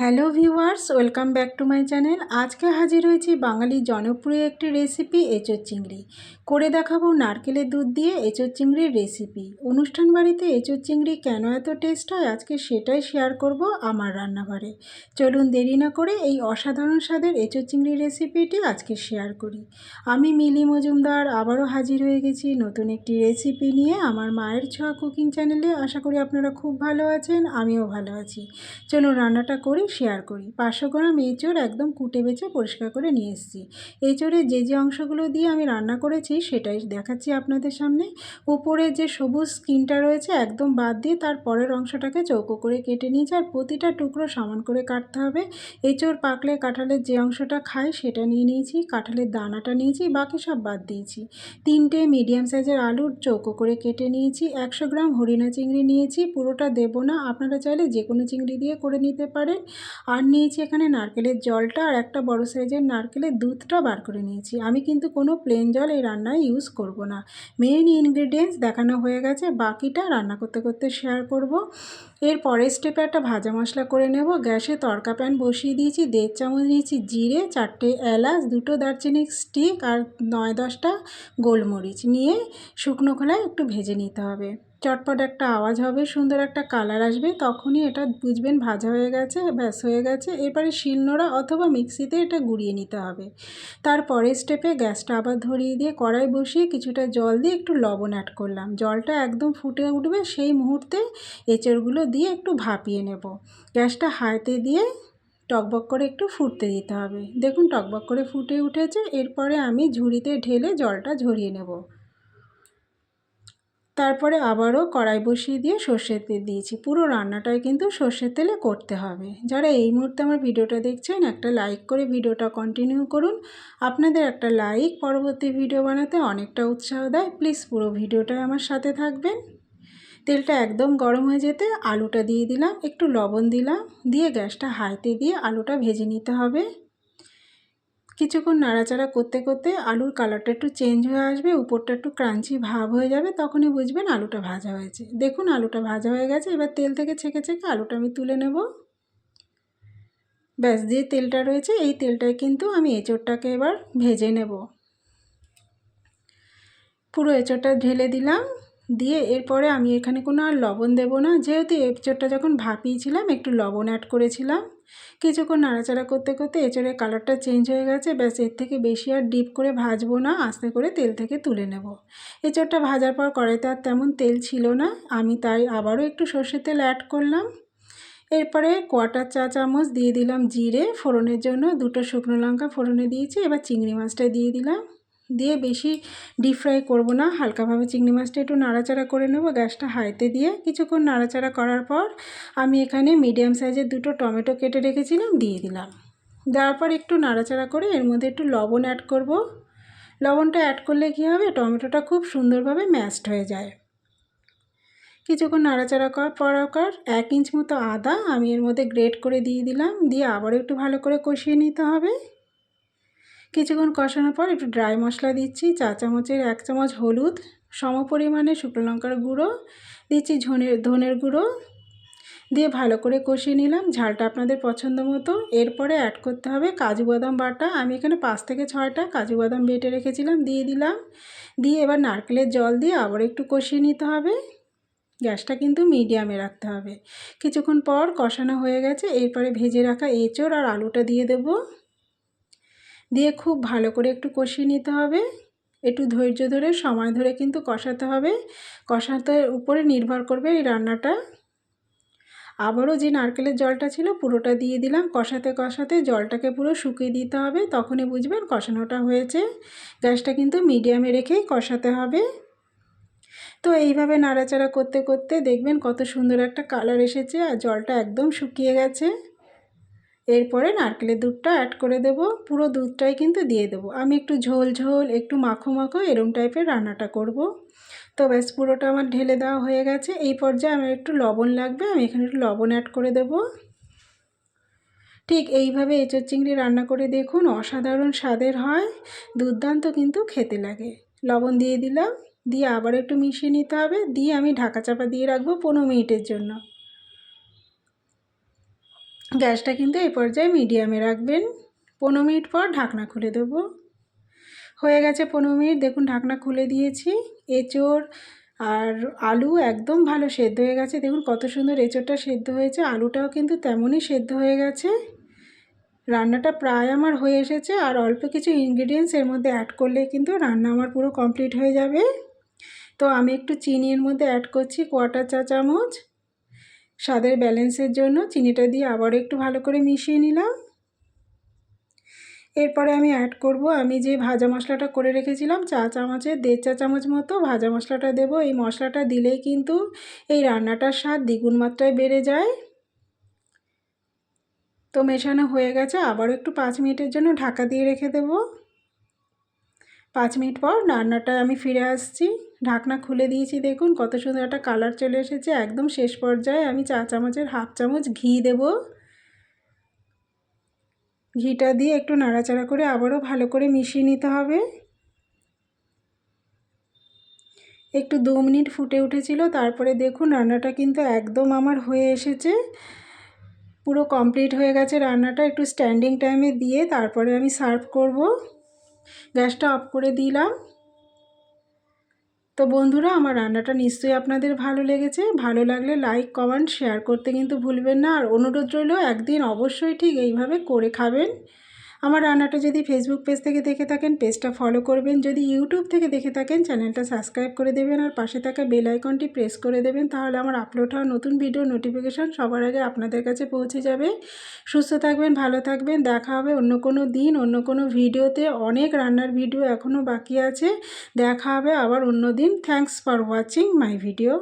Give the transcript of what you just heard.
Hello viewers, welcome back to my channel. আজকে হাজির হয়েছি বাঙালির জনপ্রিয় একটি রেসিপি, এঁচোর চিংড়ি। করে দেখাবো নারকেলের দুধ দিয়ে এঁচোর চিংড়ির রেসিপি। অনুষ্ঠান বাড়িতে এঁচোর চিংড়ি কেন এত টেস্ট হয় আজকে সেটাই শেয়ার করব আমার রান্নাঘরে। চলুন দেরি না করে এই অসাধারণ স্বাদের এঁচোর চিংড়ি রেসিপিটি আজকে শেয়ার করি। আমি মিলি মজুমদার, আবারও হাজির হয়ে গেছি নতুন একটি রেসিপি নিয়ে আমার মায়ের ছোঁয়া কুকিং চ্যানেলে। আশা করি আপনারা খুব ভালো আছেন, আমিও ভালো আছি। চলুন রান্নাটা করি শেয়ার করি। পাঁচশো গ্রাম এঁচোড় একদম কুটে বেছে পরিষ্কার করে নিয়ে এসেছি। এঁচোড়ের যে যে অংশগুলো দিয়ে আমি রান্না করেছি সেটাই দেখাচ্ছি আপনাদের সামনে। উপরে যে সবুজ স্কিনটা রয়েছে একদম বাদ দিয়ে তার পরের অংশটাকে চৌকো করে কেটে নিয়েছি আর প্রতিটা টুকরো সমান করে কাটতে হবে। এঁচোড় পাকলে কাঁঠালের যে অংশটা খাই সেটা নিয়ে নিয়েছি, কাঁঠালের দানাটা নিয়েছি, বাকি সব বাদ দিয়েছি। তিনটে মিডিয়াম সাইজের আলুর চৌকো করে কেটে নিয়েছি, একশো গ্রাম হরিণা চিংড়ি নিয়েছি, পুরোটা দেবো না। আপনারা চাইলে যে কোনো চিংড়ি দিয়ে করে নিতে পারেন। আর নিয়েছি এখানে নারকেলের জলটা আর একটা বড় সাইজের নারকেলের দুধটা বার করে নিয়েছি। আমি কিন্তু কোনো প্লেন জল এই রান্নায় ইউজ করব না। মেইন ইনগ্রিডিয়েন্টস দেখানো হয়ে গেছে, বাকিটা রান্না করতে করতে শেয়ার করব। এর পরের স্টেপে একটা ভাজা মশলা করে নেব। গ্যাসে তড়কা প্যান বসিয়ে দিয়েছি, দেড় চামচ নিয়েছি জিরে, চারটে এলাচ, দুটো দারচিনি স্টিক আর নয় দশটা গোলমরিচ। নিয়ে শুকনো খোলায় একটু ভেজে নিতে হবে। চটপট একটা আওয়াজ হবে, সুন্দর একটা কালার আসবে, তখনই এটা বুঝবেন ভাজা হয়ে গেছে, ব্যাস হয়ে গেছে। এরপরে শিলনোড়া অথবা মিক্সিতে এটা গুঁড়িয়ে নিতে হবে। তারপরে স্টেপে গ্যাসটা আবার ধরিয়ে দিয়ে কড়াই বসিয়ে কিছুটা জল দিয়ে একটু লবণ অ্যাড করলাম। জলটা একদম ফুটে উঠবে, সেই মুহূর্তে এঁচড়গুলো দিয়ে একটু ভাপিয়ে নেব। গ্যাসটা হাইতে দিয়ে টকবক করে একটু ফুটতে দিতে হবে। দেখুন টকবক করে ফুটে উঠেছে, এরপরে আমি ঝুড়িতে ঢেলে জলটা ঝরিয়ে নেব। তারপরে আবারও কড়াই বসিয়ে দিয়ে সর্ষের তেল দিয়েছি। পুরো রান্নাটাই কিন্তু সর্ষের তেলে করতে হবে। যারা এই মুহূর্তে আমার ভিডিওটা দেখছেন, একটা লাইক করে ভিডিওটা কন্টিনিউ করুন। আপনাদের একটা লাইক পরবর্তী ভিডিও বানাতে অনেকটা উৎসাহ দেয়। প্লিজ পুরো ভিডিওটাই আমার সাথে থাকবেন। তেলটা একদম গরম হয়ে যেতে আলুটা দিয়ে দিলাম, একটু লবণ দিলাম, দিয়ে গ্যাসটা হাইতে দিয়ে আলুটা ভেজে নিতে হবে। কিছুক্ষণ নাড়াচাড়া করতে করতে আলুর কালারটা একটু চেঞ্জ হয়ে আসবে, উপরটা একটু ক্রাঞ্চি ভাব হয়ে যাবে, তখনই বুঝবেন আলুটা ভাজা হয়েছে। দেখুন আলুটা ভাজা হয়ে গেছে, এবার তেল থেকে ছেঁকে ছেঁকে আলুটা আমি তুলে নেব। ব্যাস, যে তেলটা রয়েছে, এই তেলটায় কিন্তু আমি এঁচোড়টাকে এবার ভেজে নেব। পুরো এঁচোড়টা ঢেলে দিলাম, দিয়ে এরপরে আমি এখানে কোনো আর লবণ দেব না, যেহেতু এঁচোড়টা যখন ভাপিয়েছিলাম, একটু লবণ অ্যাড করেছিলাম। কিছুক্ষণ নাড়াচাড়া করতে করতে এঁচড়ের কালারটা চেঞ্জ হয়ে গেছে। ব্যাস, এর থেকে বেশি আর ডিপ করে ভাজবো না, আস্তে করে তেল থেকে তুলে নেব। এঁচড়টা ভাজার পর কড়াইতে আর তেমন তেল ছিল না, আমি তাই আবারও একটু সর্ষের তেল অ্যাড করলাম। এরপরে কোয়াটার চা চামচ দিয়ে দিলাম জিরে, ফোড়নের জন্য দুটো শুকনো লঙ্কা ফোড়নে দিয়েছি, এবার চিংড়ি মাছটা দিয়ে দিলাম। দিয়ে বেশি ডিপ ফ্রাই করব না। হালকাভাবে চিংড়ি মাছটা একটু নাড়াচাড়া করে নেব। গ্যাসটা হাইতে দিয়ে কিছুক্ষণ নাড়াচাড়া করার পর আমি এখানে মিডিয়াম সাইজের দুটো টমেটো কেটে রেখেছিলাম, দিয়ে দিলাম। দেওয়ার পর একটু নাড়াচাড়া করে এর মধ্যে একটু লবণ অ্যাড করব। লবণটা অ্যাড করলে কী হবে? টমেটোটা খুব সুন্দরভাবে ম্যাশড হয়ে যায়। কিছুক্ষণ নাড়াচাড়া করার পর এক ইঞ্চ মতো আদা আমি এর মধ্যে গ্রেট করে দিয়ে দিলাম। দিয়ে আবার একটু ভালো করে কষিয়ে নিতে হবে। কিছুক্ষণ কষানোর পর একটু ড্রাই মশলা দিচ্ছি, চা চামচের এক চামচ হলুদ সম পরিমাণে শুকনো লঙ্কার গুঁড়ো, দিচ্ছি ঝনের ধনের গুঁড়ো। দিয়ে ভালো করে কষিয়ে নিলাম, ঝালটা আপনাদের পছন্দ মতো। এরপরে অ্যাড করতে হবে কাজু বাদাম বাটা। আমি এখানে পাঁচ থেকে ছয়টা কাজু বাদাম বেটে রেখেছিলাম, দিয়ে দিলাম। দিয়ে এবার নারকেলের জল দিয়ে আবার একটু কষিয়ে নিতে হবে। গ্যাসটা কিন্তু মিডিয়ামে রাখতে হবে। কিছুক্ষণ পর কষানো হয়ে গেছে, এরপরে ভেজে রাখা এঁচড় আর আলুটা দিয়ে দেবো। দিয়ে খুব ভালো করে একটু কষিয়ে নিতে হবে। একটু ধৈর্য ধরে, সময় ধরে কিন্তু কষাতে হবে। কষাতে উপরে নির্ভর করবে এই রান্নাটা। আবারও যে নারকেলের জলটা ছিল পুরোটা দিয়ে দিলাম। কষাতে কষাতে জলটাকে পুরো শুকিয়ে দিতে হবে। তখনই বুঝবেন কষানোটা হয়েছে। গ্যাসটা কিন্তু মিডিয়ামে রেখেই কষাতে হবে। তো এইভাবে নাড়াচাড়া করতে করতে দেখবেন কত সুন্দর একটা কালার এসেছে আর জলটা একদম শুকিয়ে গেছে। এরপরে নারকেলের দুধটা অ্যাড করে দেব। পুরো দুধটাই কিন্তু দিয়ে দেবো। আমি একটু ঝোল ঝোল, একটু মাখো মাখো এরম টাইপের রান্নাটা করব। তো ব্যাস, পুরোটা আমার ঢেলে দেওয়া হয়ে গেছে। এই পর্যায়ে আমার একটু লবণ লাগবে, আমি এখানে একটু লবণ অ্যাড করে দেব। ঠিক এইভাবে এঁচোর চিংড়ি রান্না করে দেখুন, অসাধারণ স্বাদের হয়। দুর্দান্ত কিন্তু খেতে লাগে। লবণ দিয়ে দিলাম, দিয়ে আবার একটু মিশিয়ে নিতে হবে। দিয়ে আমি ঢাকা চাপা দিয়ে রাখব পনেরো মিনিটের জন্য। গ্যাসটা কিন্তু এই পর্যায়ে মিডিয়ামে রাখবেন। পনেরো মিনিট পর ঢাকনা খুলে দেবো। হয়ে গেছে পনেরো মিনিট। দেখুন, ঢাকনা খুলে দিয়েছি। এঁচোড় আর আলু একদম ভালো সেদ্ধ হয়ে গেছে। দেখুন, কত সুন্দর এঁচোড়টা সেদ্ধ হয়েছে। আলুটাও কিন্তু তেমনই সেদ্ধ হয়ে গেছে। রান্নাটা প্রায় আমার হয়ে এসেছে। আর অল্প কিছু ইনগ্রিডিয়েন্টস এর মধ্যে অ্যাড করলে কিন্তু রান্না আমার পুরো কমপ্লিট হয়ে যাবে। তো আমি একটু চিনি এর মধ্যে অ্যাড করছি, কোয়াটার চা চামচ। স্বাদের ব্যালেন্সের জন্য চিনিটা দিয়ে আবারও একটু ভালো করে মিশিয়ে নিলাম। এরপরে আমি অ্যাড করব, আমি যে ভাজা মশলাটা করে রেখেছিলাম, চা চামচের, দেড় চা চামচ মতো ভাজা মশলাটা দেব। এই মশলাটা দিলেই কিন্তু এই রান্নাটার স্বাদ দ্বিগুণ মাত্রায় বেড়ে যায়। তো মেশানো হয়ে গেছে আবার একটু পাঁচ মিনিটের জন্য ঢাকা দিয়ে রেখে দেব। পাঁচ মিনিট পর রান্নাটায় আমি ফিরে আসছি। ঢাকনা খুলে দিয়েছি, দেখুন কত সুন্দর একটা কালার চলে এসেছে। একদম শেষ পর্যায়ে আমি চা চামচের হাফ চামচ ঘি দেবো। ঘিটা দিয়ে একটু নাড়াচাড়া করে আবারও ভালো করে মিশিয়ে নিতে হবে। একটু দু মিনিট ফুটে উঠেছিল, তারপরে দেখুন রান্নাটা কিন্তু একদম আমার হয়ে এসেছে। পুরো কমপ্লিট হয়ে গেছে রান্নাটা, একটু স্ট্যান্ডিং টাইমে দিয়ে তারপরে আমি সার্ভ করব। গ্যাসটা অফ করে দিলাম। তো বন্ধুরা, আমার রান্নাটা নিশ্চয়ই আপনাদের ভালো লেগেছে। ভালো লাগলে লাইক কমেন্ট শেয়ার করতে কিন্তু ভুলবেন না। আর অনুরোধ রইল, একদিন অবশ্যই ঠিক এইভাবে করে খাবেন। আমার রান্নাটা যদি ফেসবুক পেজ থেকে দেখে থাকেন পেজটা ফলো করবেন। যদি ইউটিউব থেকে দেখে থাকেন চ্যানেলটা সাবস্ক্রাইব করে দেবেন আর পাশে থাকা বেল আইকনটি প্রেস করে দেবেন, তাহলে আমার আপলোড হওয়া নতুন ভিডিও নোটিফিকেশান সবার আগে আপনাদের কাছে পৌঁছে যাবে। সুস্থ থাকবেন, ভালো থাকবেন, দেখা হবে অন্য কোনো দিন, অন্য কোনো ভিডিওতে অনেক রান্নার ভিডিও এখনও বাকি আছে। দেখা হবে আবার অন্য দিন। Thanks for watching my video